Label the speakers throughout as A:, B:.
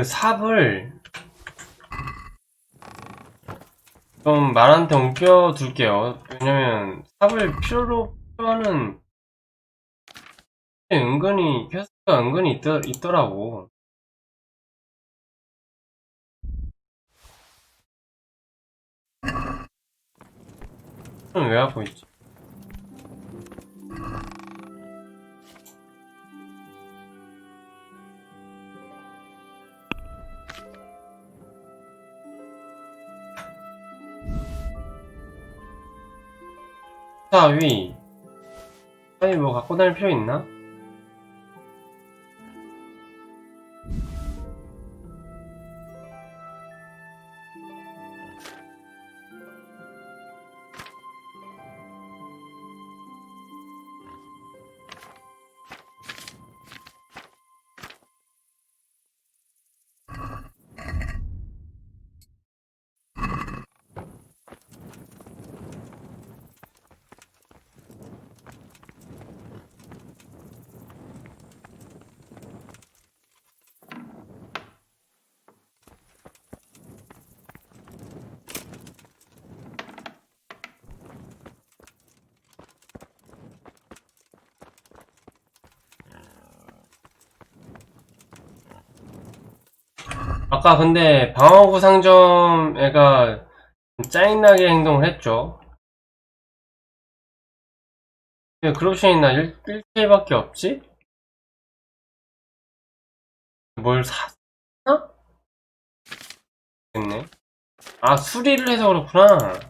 A: 그 삽을 좀 말한테 옮겨 둘게요. 왜냐면 삽을 필요로 필요하는 은근히 퀘스트가 은근히 있더, 있더라고. 왜 하고 있지? 사위 사위 뭐 갖고 다닐 필요 있나? 아까 근데 방어구 상점 애가 좀 짜증나게 행동을 했죠. 왜 그룹션이 나 1, 1K밖에 없지? 뭘 샀나? 됐네. 아, 수리를 해서 그렇구나.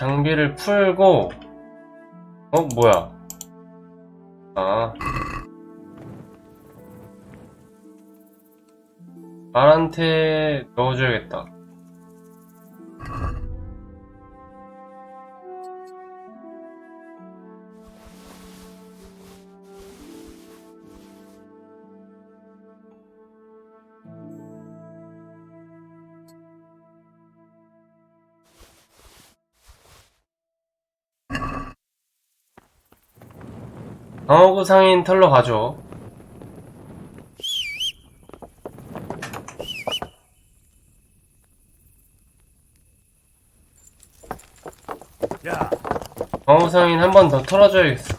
A: 장비를 풀고 어 뭐야? 아. 말한테 넣어줘야겠다 방어구 상인 털러 가죠
B: 야,
A: 방어상인 한 번 더 털어줘야겠어.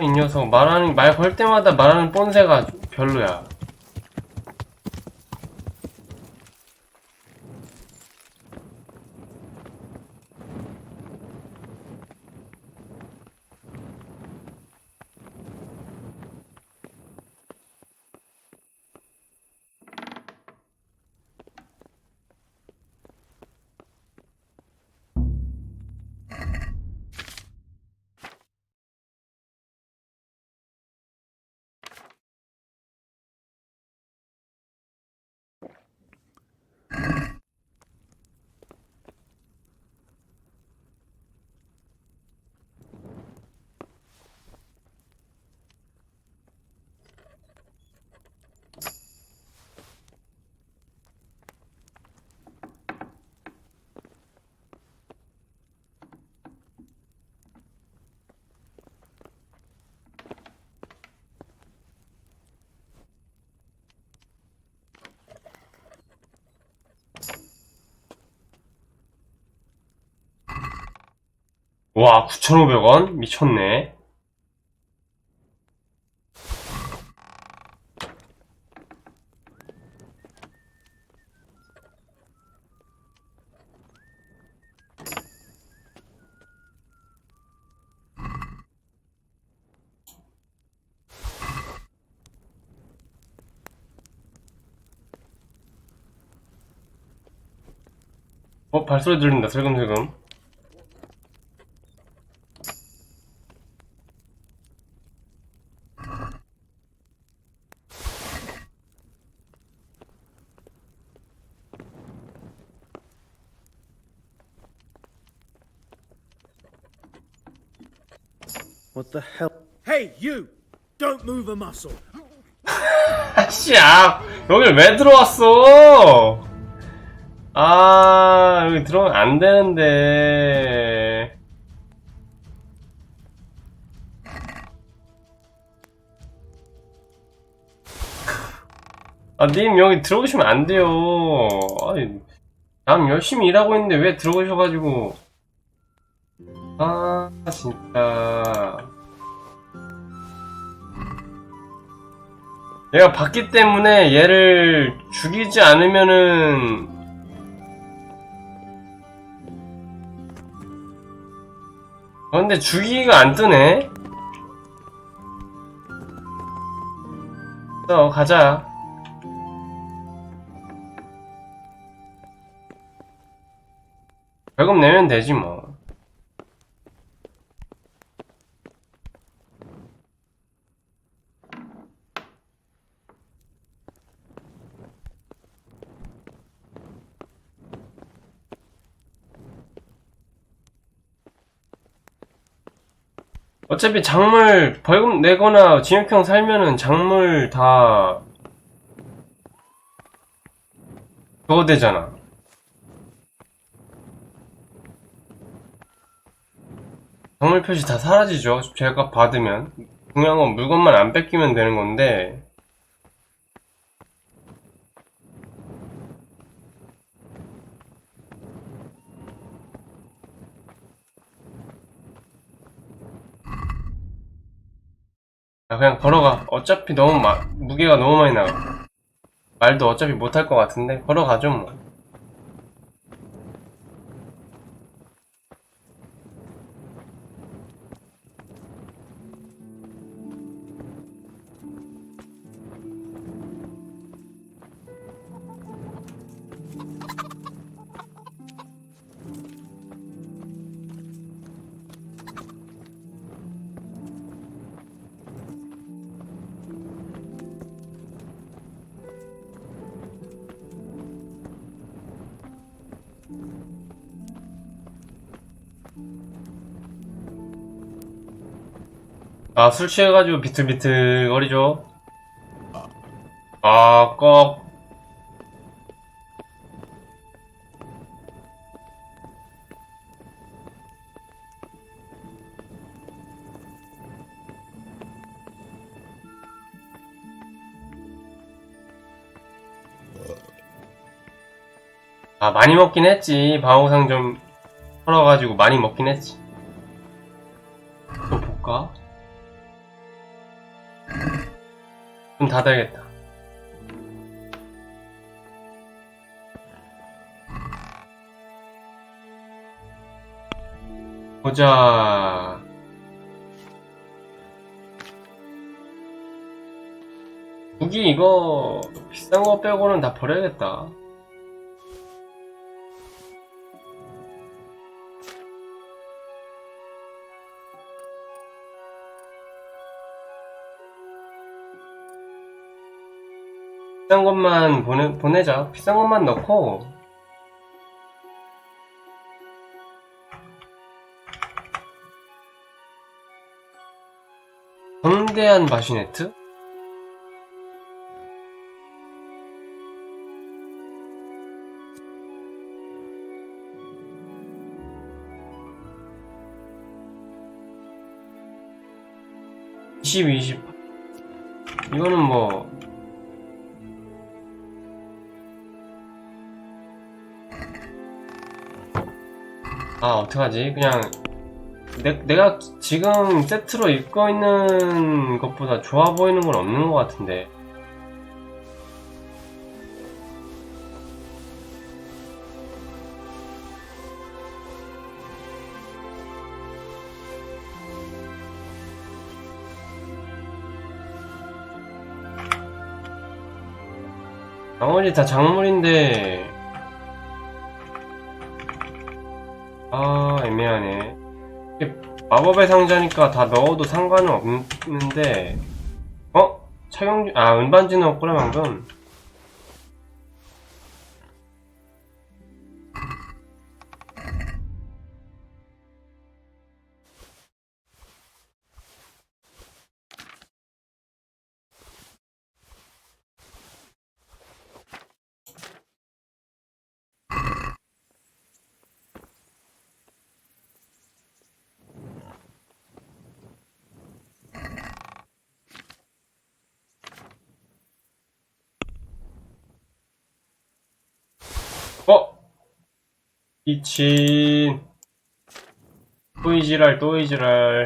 A: 이 녀석 말하는 말 걸 때마다 말하는 뻔세가 별로야. 와, 9,500원? 미쳤네. 어, 발소리 들린다, 슬금슬금.
C: The hell?
B: Hey, you! Don't move a muscle.
A: 아씨, 아, 여길 왜 들어왔어? 아, 여기 들어오면 안 되는데. 아, 님 여기 들어오시면 안 돼요. 아니, 남 열심히 일하고 있는데 왜 들어오셔가지고. 아, 진짜. 내가 봤기 때문에 얘를 죽이지 않으면은 그런데 죽이기가 안 뜨네. 어 가자. 벌금 내면 되지 뭐 어차피 작물 벌금 내거나 징역형 살면은 작물 다 그거 되잖아. 작물 표시 다 사라지죠. 죄값 받으면 중요한 건 물건만 안 뺏기면 되는 건데 야, 그냥 걸어가. 어차피 너무 마, 무게가 너무 많이 나가. 말도 어차피 못할 것 같은데, 걸어가죠, 아, 술 취해가지고 비틀비틀 거리죠. 아, 꺽. 아, 많이 먹긴 했지. 방어상 좀 털어가지고 많이 먹긴 했지. 닫아야겠다. 보자. 무기 이거 비싼 거 빼고는 다 버려야겠다. 비싼 것만 보내, 보내자. 비싼 것만 넣고. 성대한 바시네트? 이십, 이십. 이거는 뭐, 아, 어떡하지? 그냥, 내, 내가 지금 세트로 입고 있는 것보다 좋아 보이는 건 없는 것 같은데. 나머지 다 작물인데, 아, 애매하네. 마법의 상자니까 다 넣어도 상관은 없는데, 어? 착용, 아, 은반지 넣었구나, 방금. 어? 미친. 또 이지랄, 또 이지랄.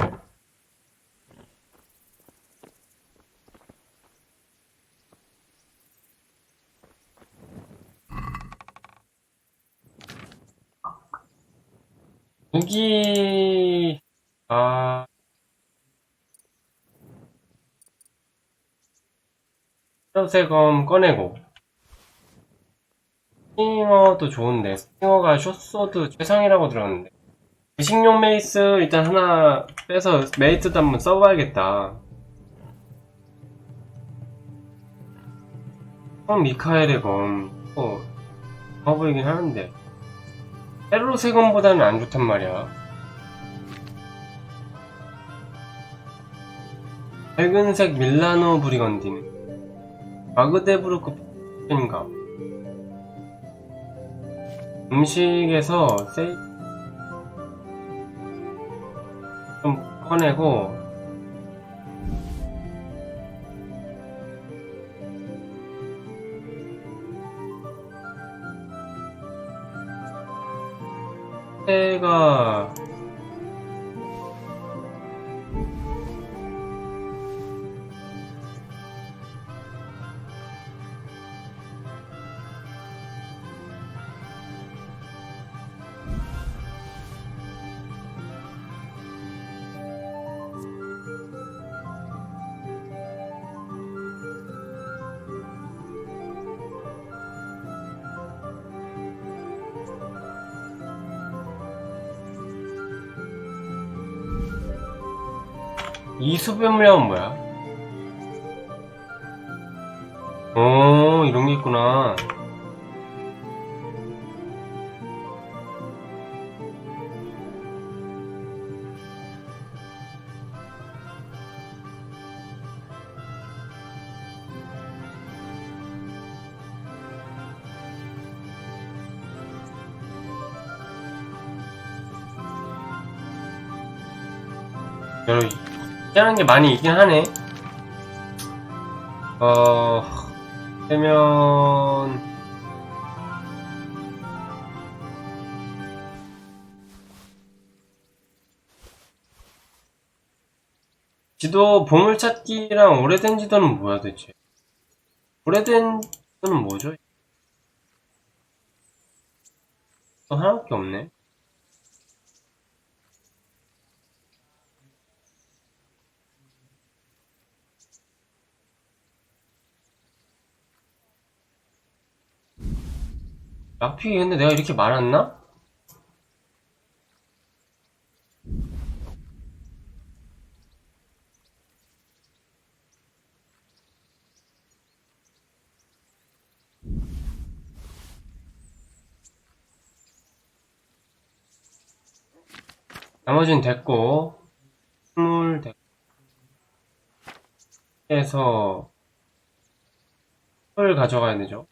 A: 무기, 아. 뼈세검 꺼내고. 스팅어도 좋은데, 스팅어가 숏소드 최상이라고 들었는데. 식용 메이스 일단 하나 빼서 메이트도 한번 써봐야겠다. 형 미카엘의 검, 어, 좋아 보이긴 하는데. 헤로세 검보다는 안 좋단 말이야. 밝은색 밀라노 브리건딘. 마그데부르크 인가 음식에서 세이 좀 꺼내고 해가 이수변물량은 뭐야? 오, 이런 게 있구나. 희한한 게 많이 있긴 하네. 어, 되면, 지도 보물찾기랑 오래된 지도는 뭐야 대체? 오래된 지도는 뭐죠? 또 하나밖에 없네. 약픽이 근데 내가 이렇게 많았나? 나머지는 됐고, 스물 됐고, 해서, 을 가져가야 되죠.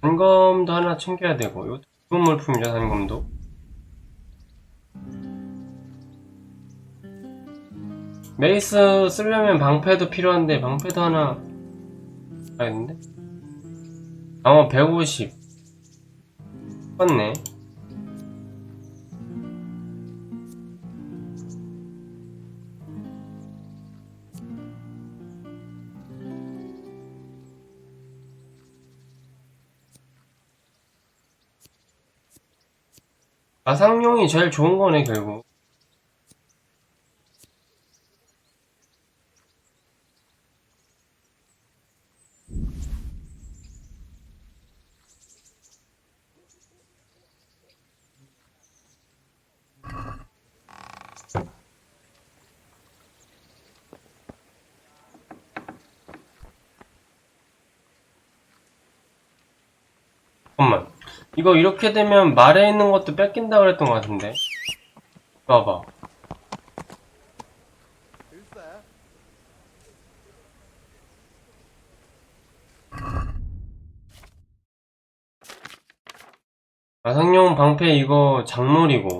A: 단검도 하나 챙겨야 되고, 이거 좋은 물품이죠, 단검도. 메이스 쓰려면 방패도 필요한데, 방패도 하나, 가야겠는데? 방어 150. 맞네. 마상용이 제일 좋은 거네, 결국. 잠깐만. 이거 이렇게 되면 말에 있는 것도 뺏긴다 그랬던 것 같은데. 봐봐. 마상용 방패 이거 작물이고.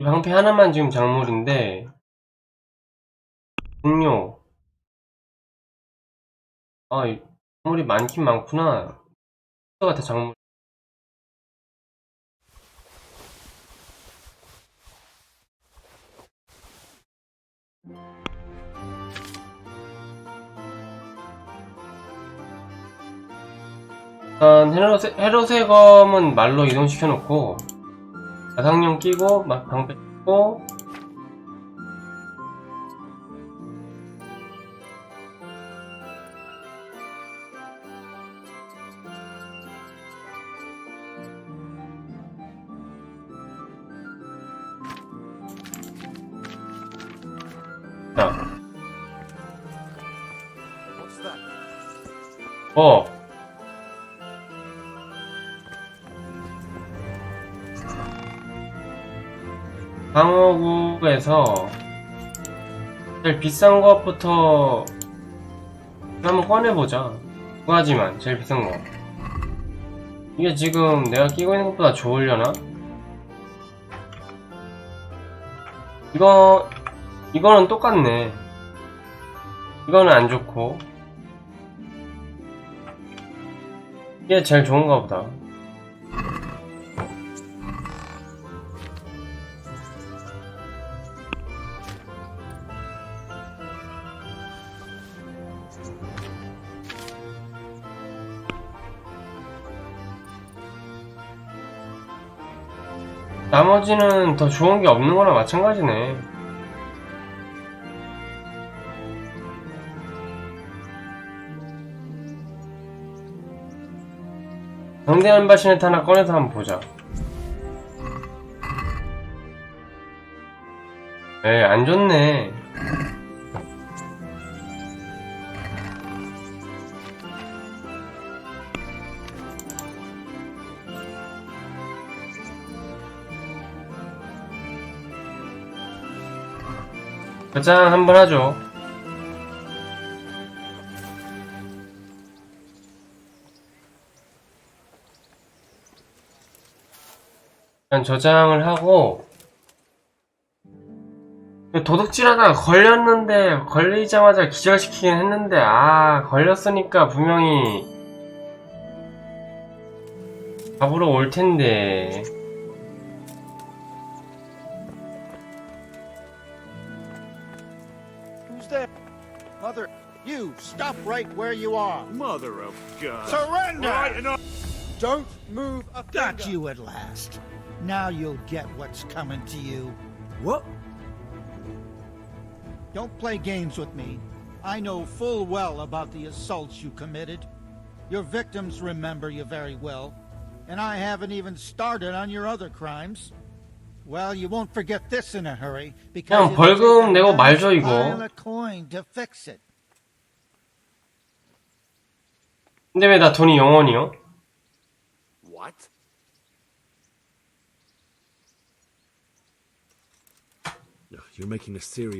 A: 이 방패 하나만 지금 작물인데. 동료. 아, 이- 작물이 많긴 많구나. 같아 작물. 일단 헤로세, 헤로세검은 말로 이동시켜놓고 가상용 끼고 막 방패 끼고 강호국에서 제일 비싼 것부터 한번 꺼내보자. 두 가지만, 제일 비싼 거. 이게 지금 내가 끼고 있는 것보다 좋으려나? 이거, 이거는 똑같네. 이거는 안 좋고. 이게 제일 좋은가 보다. 나머지는 더 좋은 게 없는 거나 마찬가지네. 정대한 바시넷 하나 꺼내서 한번 보자. 에이, 안 좋네. 가장 한번 하죠. 일단 저장을 하고 도둑질하다가 걸렸는데 걸리자마자 기절시키긴 했는데 아 걸렸으니까 분명히 잡으러 올 텐데
C: stop right where you are.
B: Mother of God.
C: Surrender!
B: Right, enough.
C: Don't move a
D: Got
C: finger.
D: you at last. Now you'll get what's coming to you.
B: What?
D: Don't play games with me. I know full well about the assaults you committed. Your victims remember you very well. And I haven't even started on your other crimes. Well, you won't forget this in a hurry because
A: 그냥
D: it'll
A: 벌금
D: take a
A: 내고
D: nice
A: 말죠, 이거.
D: pile of coin to fix it.
A: 근데 왜 나 돈이 0원이요?
B: What?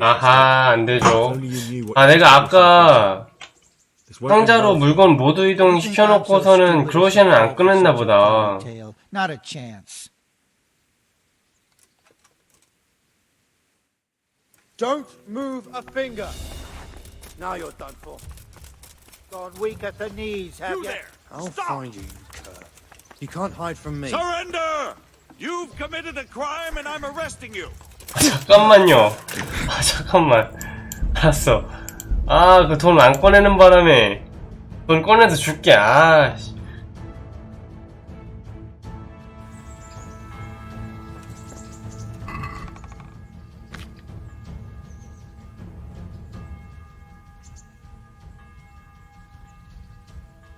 A: 아하 안되죠 아 내가 아까 상자로. 물건 모두 이동
D: You think I'm so
A: 시켜놓고서는
D: stupid as
A: 그로시아는 안
D: a
A: 보다
D: fairy tale? Not a chance.
C: Don't move a finger. Now you're done for.
D: Gone weak at the knees, have
B: You
D: you?
B: there!
C: I'll
B: Stop!
C: find you, you cur. You can't hide from me.
B: Surrender! You've committed a crime and I'm arresting you.
A: 잠깐만요 아 잠깐만 알았어 아 그 돈 안 꺼내는 바람에 돈 꺼내서 줄게 아 씨.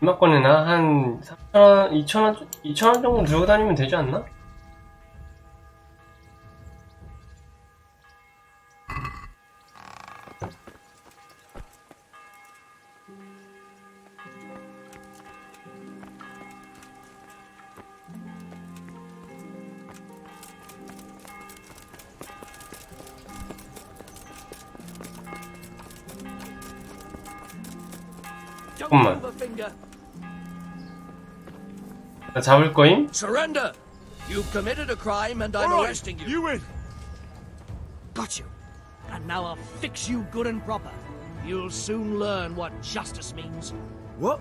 A: 얼마 꺼내나? 한 3,000원, 2,000원, 2,000원 정도 들고 다니면 되지 않나? 나 잡을 거임?
E: Surrender. You've committed a crime and I'm
B: All right,
E: arresting you.
B: You win.
E: Got you. And now I'll fix you good and proper. You'll soon learn what justice means.
B: What?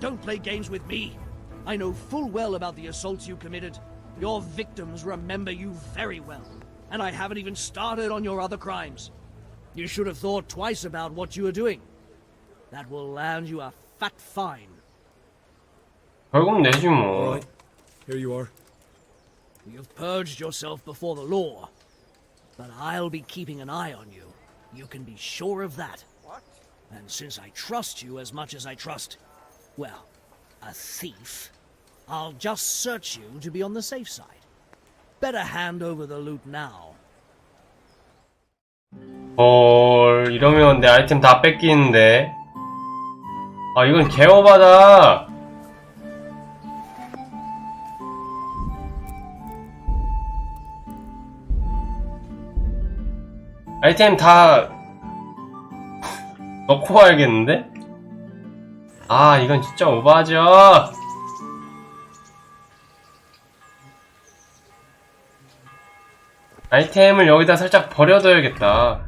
E: Don't play games with me. I know full well about the assaults you committed. Your victims remember you very well. And I haven't even started on your other crimes. You should have thought twice about what you were doing. That will land you a fat fine.
A: 벌금 내지 뭐.
F: Alright, here you are.
E: You've purged yourself before the law. But I'll be keeping an eye on you. You can be sure of that.
C: What?
E: And since I trust you as much as I trust, well, a thief, I'll just search you to be on the safe side. Better hand over the loot now.
A: 헐, 이러면 내 아이템 다 뺏기는데. 아, 이건 개오바다. 아이템 다 넣고 와야겠는데? 아, 이건 진짜 오바죠. 아이템을 여기다 살짝 버려둬야겠다.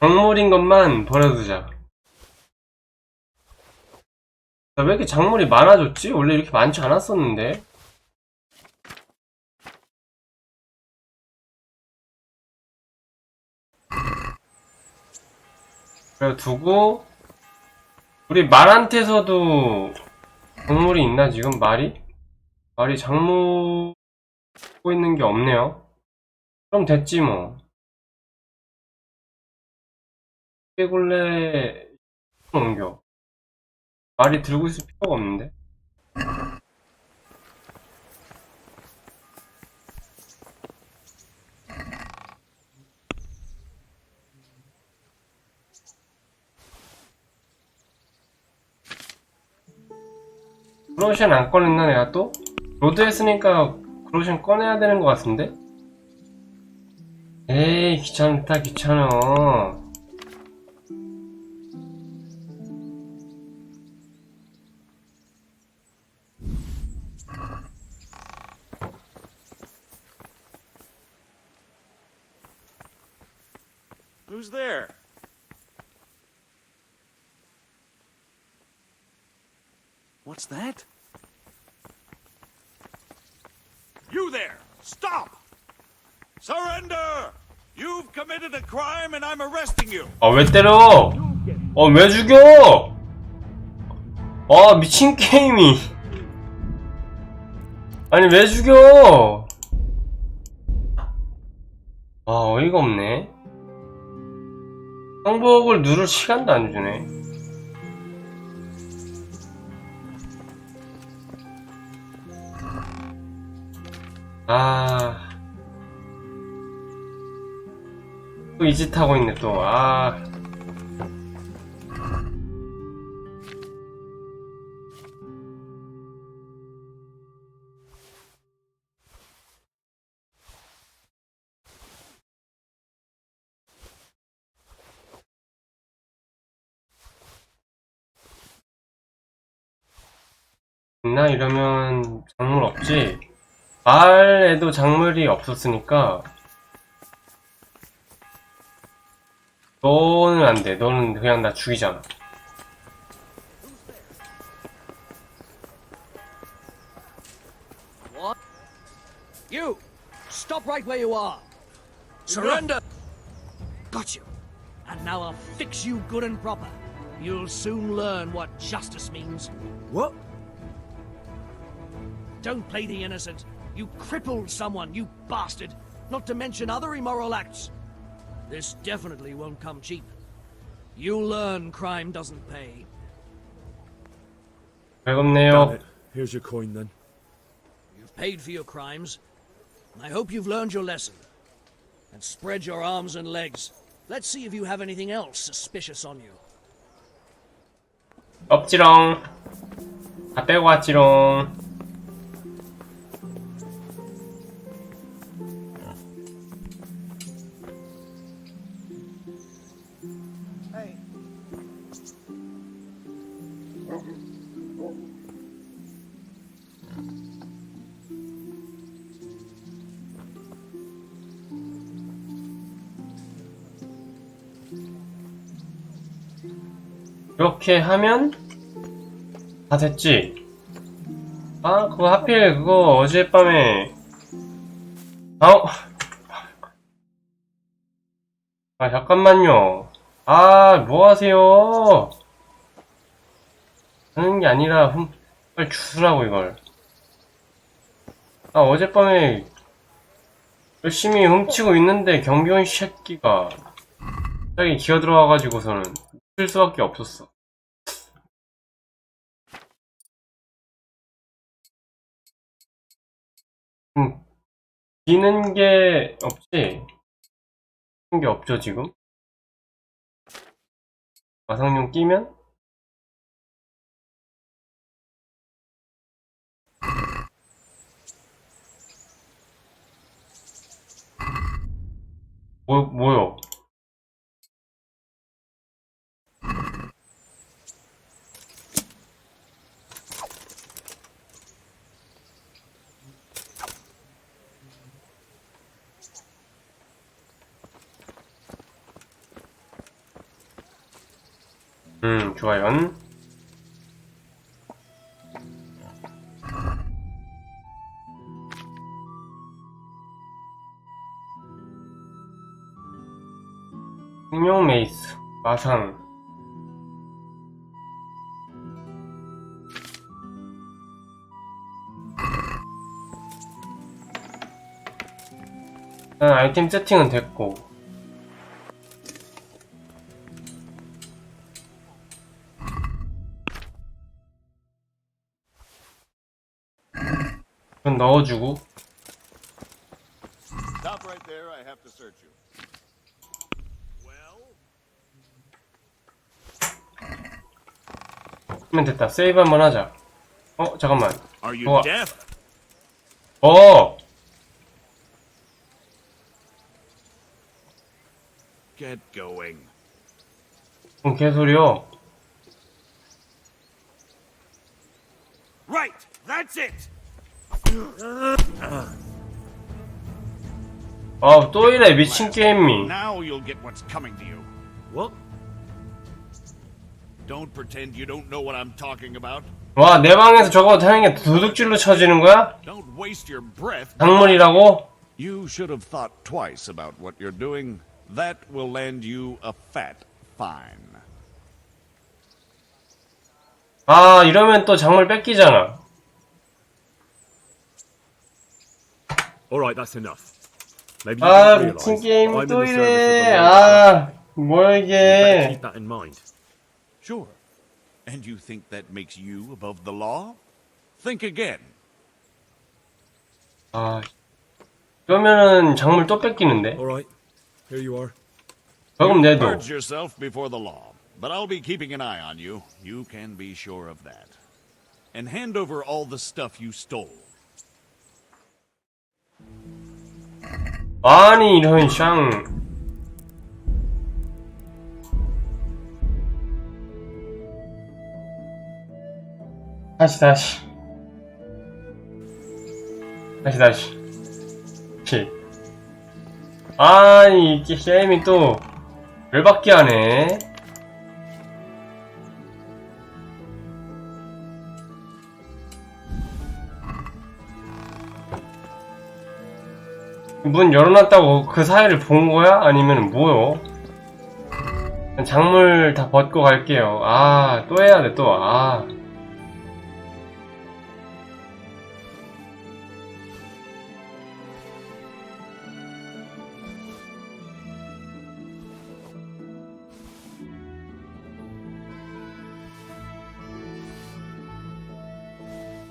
A: 작물인 것만 버려두자. 나왜 이렇게 작물이 많아졌지? 원래 이렇게 많지 않았었는데. 그래 두고 우리 말한테서도 작물이 있나 지금 말이? 말이 작물 하고 있는 게 없네요. 그럼 됐지 뭐. 깨굴레 옮겨. 말이 들고 있을 필요가 없는데. 그로션 안 꺼냈나 내가 또? 로드 했으니까 그로션 꺼내야 되는 것 같은데? 에이 귀찮다 귀찮아 아 왜 때려? 어왜 죽여? 아 미친 게임이 아니 왜 죽여? 아 어이가 없네 항복을 누를 시간도 안 주네 아... 또 이 짓 하고 있네 또. 아... 있나? 이러면 작물 없지? 마을에도 작물이 없었으니까 너는 안 돼. 너는 그냥 나 죽이잖아.
E: What? You! Stop right where you are! Surrender! Got you. And now I'll fix you good and proper. You'll soon learn what justice means.
F: What?
E: Don't play the innocent. You crippled someone, you bastard. Not to mention other immoral acts. This definitely won't come cheap. You'll learn crime doesn't pay.
F: Damn
A: 배겁네요.
F: it. Here's your coin then.
E: You've paid for your crimes. I hope you've learned your lesson. And spread your arms and legs. Let's see if you have anything else suspicious on you.
A: 없지롱. 다 빼고 왔지롱. 이렇게 하면 다 됐지? 아, 그거 하필 그거 어젯밤에 아, 아 잠깐만요. 아, 뭐 하세요? 하는 게 아니라 흠, 빨리 주스라고 이걸. 아, 어젯밤에 열심히 훔치고 있는데 경비원 새끼가 갑자기 기어 들어와가지고서는 쓸 수밖에 없었어. 음, 비는 게 없지? 비는 게 없죠, 지금? 마상용 끼면? 뭐, 뭐요? 음, 좋아요. 생명 메이스, 마상. 일단 아이템 세팅은 됐고. 넣어주고.
B: Stop right there. I have to search you. Well,
A: 하면 됐다. 세이브 한번 하자. 어, 잠깐만.
B: are you
A: What?
B: deaf?
A: 어!
B: Get going.
A: 뭔 개소리요?
B: Right. That's it.
A: 아, 또 이래, 미친 게임이.
B: Now you'll get what's coming to you.
F: What?
B: Don't pretend you don't know what I'm talking about.
A: 와, 내 방에서 저거 하는 게 도둑질로 쳐지는 거야?
B: Don't waste your breath.
A: 작물이라고?
B: You should have thought twice about what you're doing. That will land you a fat fine.
A: 아, 이러면 또 작물 뺏기잖아.
F: Alright, that's enough. Maybe you
A: 아,
F: didn't
A: 미친
F: realise
A: 게임이
F: I'm in
A: 또
F: the service of
A: 이래.
F: the law.
A: 아, 뭐야
F: Better
A: 이게.
F: keep that in mind.
B: Sure. And you think that makes you above the law? Think again.
A: 아, 그러면은 작물 또 뺏기는데?
F: Alright, here you are.
A: 저금 내도.
B: Purge yourself before the law. But I'll be keeping an eye on you. You can be sure of that. And hand over all the stuff you stole.
A: 아니, 이런 샹. 다시, 다시. 다시, 다시. 치. 아니, 이게 게임이 또, 열받게 하네. 문 열어놨다고 그 사이를 본 거야? 아니면 뭐요? 작물 다 벗고 갈게요. 아, 또 해야 돼, 또. 아.